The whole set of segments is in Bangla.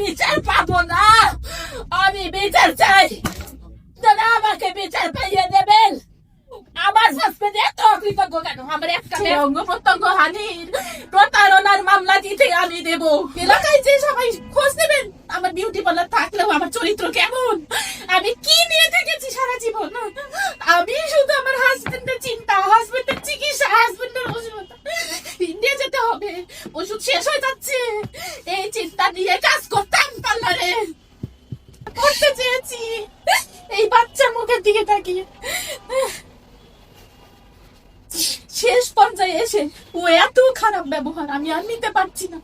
বিচার না। আমি বিচার চাই। দাদা আমাকে বিচার পাইয়ে দেবেন। আমার এত কেন? আমার একটা অঙ্গ প্রত্যঙ্গ হানির প্রতারণার মামলা দিতে আমি দেব। এলাকায় যে সবাই খোঁজ নেবেন, আমার বিউটি পার্লার থাকলেও আমার চরিত্র কেমন? আমি কি নিয়ে থেকেছি সারা জীবন আমি শুধু আমার হাজবেন্ডের চিন্তা হাজবেন্ডের চিকিৎসা হাজবেন্ডের ওষুধ ইন্ডিয়া যেতে হবে ওষুধ শেষ হয়ে যাচ্ছে এই চিন্তা নিয়ে কাজ করতাম পার্লারে করতে চেয়েছি এই বাচ্চার মুখের দিকে তাকিয়ে। শেষ পর্যায়ে এসে, ও, এত খারাপ ব্যবহার, আমি আর নিতে পারছি না।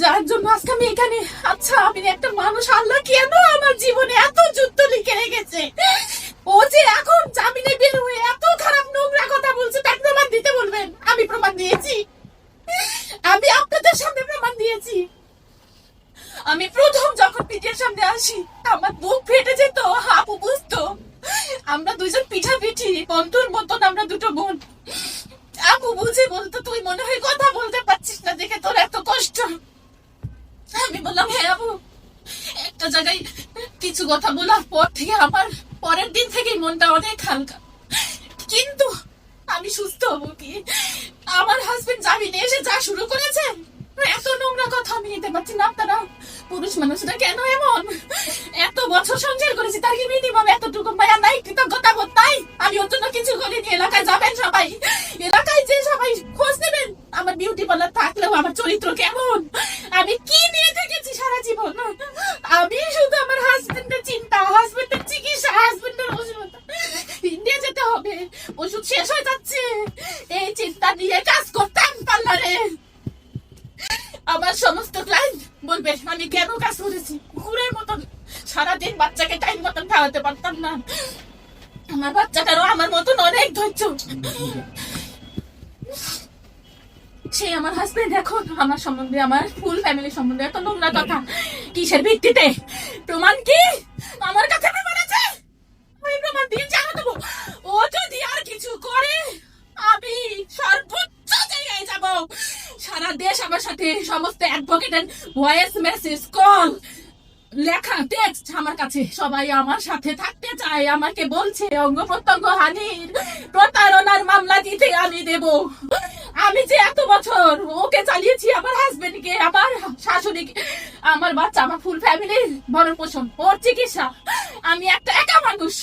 যার জন্য আজকে আমি এখানে আচ্ছা আমি একটা মানুষ, আল্লাহ কেন আমার জীবনে এত যুদ্ধ লিখে রেখেছে? ও যে এখন জামিনে বের হয়ে এত খারাপ নোংরা কথা বলছে, তার প্রমাণ দিতে বলবেন? আমি প্রমাণ দিয়েছি। আমি আপনাদের সামনে প্রমাণ দিয়েছি। আমি প্রথম যখন পিঠের সামনে আসি, আমার বুক ফেটে যেত আপু বুঝতো। আমরা দুইজন পিঠা পিঠি বন্ধুর মতন আমরা দুটো বোন। আপু বুঝে বলতো, তুই মনে হয় কথা বলতে পারছিস না দেখে তোর এত কষ্ট। আমি বললাম হ্যাঁ আপু একটা জায়গায় কিছু কথা বলার পর থেকে আমার পরের দিন থেকেই মনটা অনেক হালকা। কিন্তু আমি সুস্থ হব কি? আমার হাজবেন্ড জামিনে এসে যা শুরু করেছে, এত নোংরা কথা আমি নিতে পারছি না। আপনারা পুরুষ মানুষরা কেন এমন? এত বছর সংসার করেছি, তার কি করিনি এলাকায় যাবেন সবাই, এলাকায় যে সবাই খোঁজ নেবেন, আমার বিউটি পার্লার থাকলেও আমার চরিত্র কেমন? আমি কি নিয়ে থেকেছি সারা জীবন? আমি শুধু আমার হাজবেন্ডের চিন্তা হাজবেন্ডের চিকিৎসা হাজবেন্ডের ওষুধ। ইন্ডিয়া যেতে হবে, ওষুধ শেষ হয়ে যাচ্ছে। এই চিন্তা নিয়ে কাজ করতাম পার্লারে আমার সমস্ত ক্লায়েন্ট বলবে, আমি কেন কাজ করেছি? কুকুরের মতন, সারাদিন বাচ্চাকে টাইম মতন খাওয়াতে পারতাম না। আমার বাচ্চাটারও আমার মতন অনেক ধৈর্য। সে আমার হাজবেন্ড আমার সম্বন্ধে, আমার ফুল ফ্যামিলি সম্বন্ধে এত নোংরা কথা। কিসের ভিত্তিতে? প্রমাণ কি? আমার কাছে প্রমাণ আছে। ওই প্রমাণ দিয়ে জানা দেবো ও যদি আর কিছু করে, আমি সর্বোচ্চ জায়গায় যাব। সারা দেশ আমার সাথে সমস্ত অ্যাডভোকেটের ভয়েস মেসেজ কল লেখা টেক্সট আমার কাছে। সবাই আমার সাথে থাকতে চায়, আমাকে বলছে, অঙ্গ প্রত্যঙ্গ হানির প্রতারণার মামলা দিতে আমি দেব। আমি যে এত বছর ওকে চালিয়েছি আমার হাজবেন্ডকে আমার শাশুড়িকে, আমার বাচ্চা, আমার ফুল ফ্যামিলির ভরণ পোষণ ওর চিকিৎসা, আমি একটা একা মানুষ।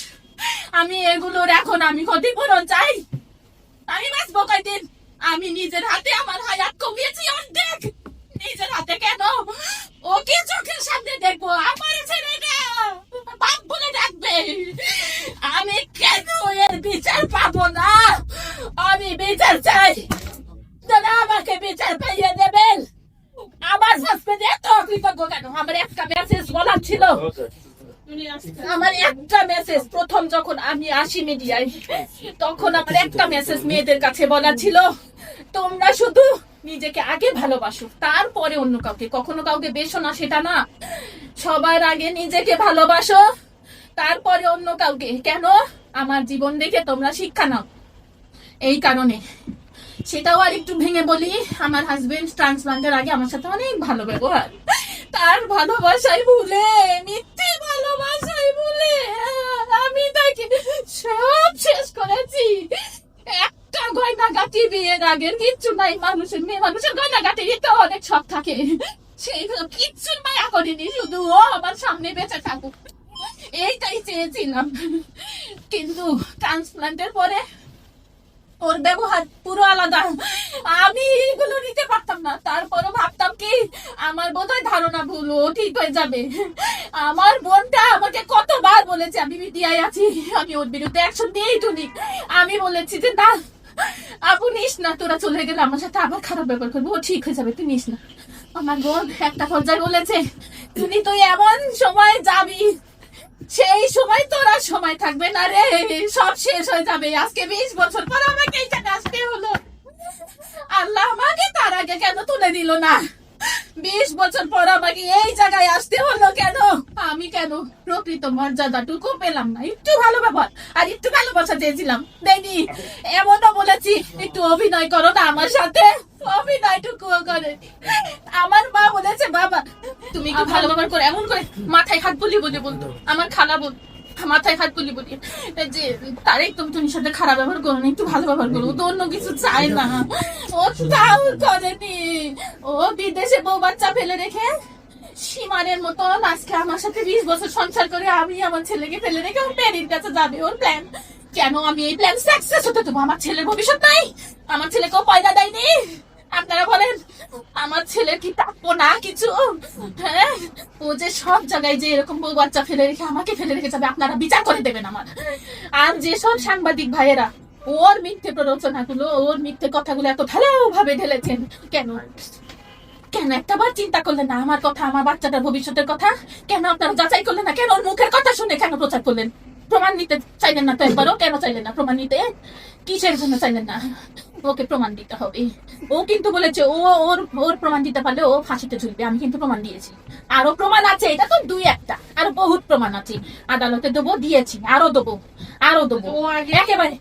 আমি এগুলোর এখন আমি ক্ষতিপূরণ চাই। আমি বাঁচবো কয়দিন? আমি নিজের হাতে আমার হায়াত কমিয়েছি অর্ধেক। নিজের হাতে কেন? ওকে চোখের সামনে দেখব, আমার ছেলেটা বাপ বলে ডাকবে। আমি কেন এর বিচার পাবো না? আমি বিচার চাই। তারা আমাকে বিচার পাইয়ে দেবেন আমার হাজবেন্ড এত অকৃতজ্ঞ কেন? আমার একটা মেসেজ বলার ছিল। আমার একটা মেসেজ প্রথম যখন আমি আসি মিডিয়ায়, তখন আমার একটা মেসেজ মেয়েদের কাছে বলা ছিল, তোমরা শুধু নিজেকে আগে ভালোবাসো তারপরে অন্য কাউকে। কখনো কাউকে বেশো না, সেটা না। সবার আগে নিজেকে ভালোবাসো, তারপরে অন্য কাউকে। কেন? আমার জীবন দেখে তোমরা শিক্ষা নাও। এই কারণে। সেটাও আর একটু ভেঙে বলি, আমার হাজবেন্ড ট্রান্সপ্লান্টের আগে আমার সাথে অনেক ভালো ব্যবহার। তার ভালোবাসায় ভুলে, মিথ্যে ভালোবাসায় ভুলে, আমি তাকে সব শেষ করেছি। বিয়ের আগের কিচ্ছু নাই, মানুষের মেয়ে, মানুষের অনেক শখ থাকে। মায়া করিনি, শুধু ও আমার সামনে বেঁচে থাকুক। এইটাই চেয়েছিলাম। কিন্তু ট্রান্সপ্লান্টের পরে ওর ব্যবহার পুরো আলাদা। আমি এগুলো নিতে পারতাম না। তারপরও ভাবতাম কি, আমার বোধহয় ধারণা ভুল, ও ঠিক হয়ে যাবে। আমার বোনটা আমাকে কতবার বলেছে, আমি মিডিয়ায় আছি, আমি ওর বিরুদ্ধে অ্যাকশন দিয়েই তুলি। আমি বলেছি যে, না আপু, নিস না, তোরা চলে গেলে আমার সাথে আবার খারাপ করব। ও ঠিক হয়ে যাবে, তুই নিস না। আমার বোন একটা পর্যায়ে বলেছে, তুমি তুই এমন সময় যাবি, সেই সময় তোরা সময় থাকবে না রে। সব শেষ হয়ে যাবে। আজকে বিশ বছর পর আমাকে আসতে হলো। আল্লাহ আমাকে তার আগে কেন তুলে দিল না? বিশ বছর পর আমাকে এই জায়গায় আসতে হলো কেন? আমি কেন প্রকৃত মর্যাদাটুকু পেলাম না? একটু ভালো ব্যবহার আর একটু ভালোবাসা চেয়েছিলাম। দেয়নি এমনও বলেছি একটু অভিনয় করো না আমার সাথে। অভিনয়টুকুও করেনি। আমার মা বলেছে বাবা তুমি একটু ভালো ব্যবহার করে এমন করে মাথায় হাত বলি বলে বলতো। আমার খালা বল মাথায় হাত বলি বলি যে তার তুমি সাথে খারাপ ব্যবহার করো না, একটু ভালো ব্যবহার করো তো অন্য কিছু চায় না। ও তাও করেনি। ও বিদেশে বউ বাচ্চা ফেলে রেখে সীমানের মতন আজকে আমার সাথে বিশ বছর সংসার করে আমি আমার ছেলেকে ফেলে রেখে ওর প্যারির কাছে যাবে, ওর প্ল্যান কেন আমি এই প্ল্যান সাকসেস হতে দেবো? আমার ছেলের ভবিষ্যৎ নাই। আমার ছেলেকেও পয়দা দেয়নি। আপনারা বলেন, আমার ছেলের কি প্রাপ্য না কিছু? হ্যাঁ? ও যে সব জায়গায় যে এরকম বউ বাচ্চা ফেলে রেখে আমাকে ফেলে রেখে যাবে, আপনারা বিচার করে দেবেন আমার। আর যেসব সাংবাদিক ভাইয়েরা, ওর মিথ্যে প্ররোচনাগুলো, ওর মিথ্যে কথাগুলো এত ভালোভাবে ঢেলেছেন, কেন? কেন একটাবার চিন্তা করলেন না আমার কথা, আমার বাচ্চাটার ভবিষ্যতের কথা? কেন আপনারা যাচাই করলেন না? কেন ওর মুখের কথা শুনে কেন প্রচার করলেন? প্রমাণ নিতে চাইলেন না তো একবারও? কেন চাইলেন না প্রমাণ নিতে? কিসের জন্য চাইলেন না? ওকে প্রমাণ দিতে হবে। ও কিন্তু বলেছে ও ওর ওর প্রমাণ দিতে পারলে ও ফাঁসিতে ঝুলবে আমি কিন্তু প্রমাণ দিয়েছি। আরও প্রমাণ আছে এটা তো দুই একটা আরও বহুত প্রমাণ আছে। আদালতে দেবো দিয়েছি আরও দেবো আরও দেবো। একেবারে